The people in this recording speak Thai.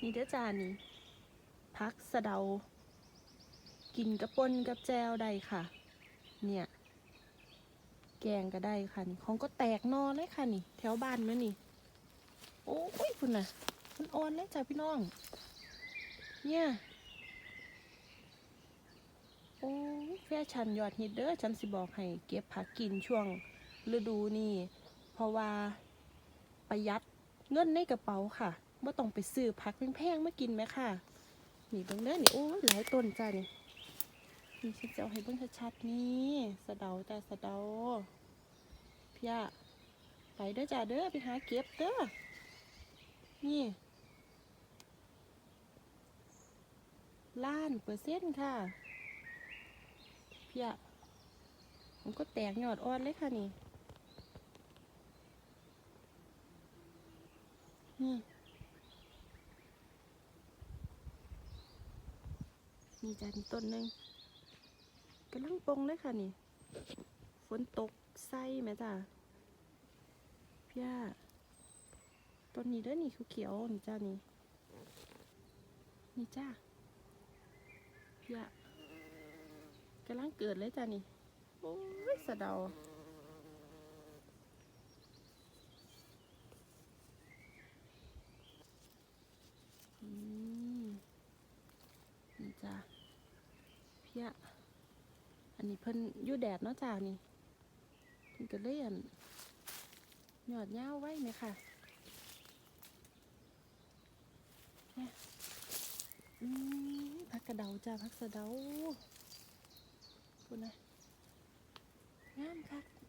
นี่เด้อจานี่พักสะเดา กินกระปนกับแจวได้ค่ะ เนี่ย แกงก็ได้ค่ะนี่ของก็แตกนอเลยค่ะนี่ แถวบ้านมั้นี่ โอ้ยคุณน่ะ มันอ่อนเลยจ้าพี่น้อง เนี่ย โอ้ยแฟชั่นยอดฮิตเด้อฉันสิบอกให้ เก็บผักกินช่วงฤดูนี้เพราะว่าประหยัดเงินในกระเป๋าค่ะ ไม่ต้องไปซื้อผักแพงๆมากินไหมค่ะ นี่เบิ่งเด้อนี่โอ้ยหลายต้นจ้านี่นี่ฉันจะเอาให้เบิ่งชัดๆนี่สะเดาจ้าสะเดาพี่อะไปเด้อจ้าเด้อไปหาเก็บเด้อนี่ล้านเปอร์เซ็นต์ค่ะพี่อะมันก็แตกยอดอ่อนเลยค่ะนี่นี่ นี่จ้ะนี่ต้นหนึ่งกำลังปงเลยค่ะนี่ ฝนตกไส้ไหมจ้ะพี่อะต้นนี้ด้วยนี่เขียวๆนี่จ้านี่ นี่จ้าพี่อะกำลังเกิดเลยจ้านี่ โอ้ยสะเดา อืมนี่จ้ะ เพียอันนี้เพิ่นยู่แดดเนาะจ้านี่เพิ่นก็เลยอั่นหยอดยาวไว้ไหมค่ะเนี่ยอืมพักกระเดาจ้าพักสะเดาพูดนะงามคัก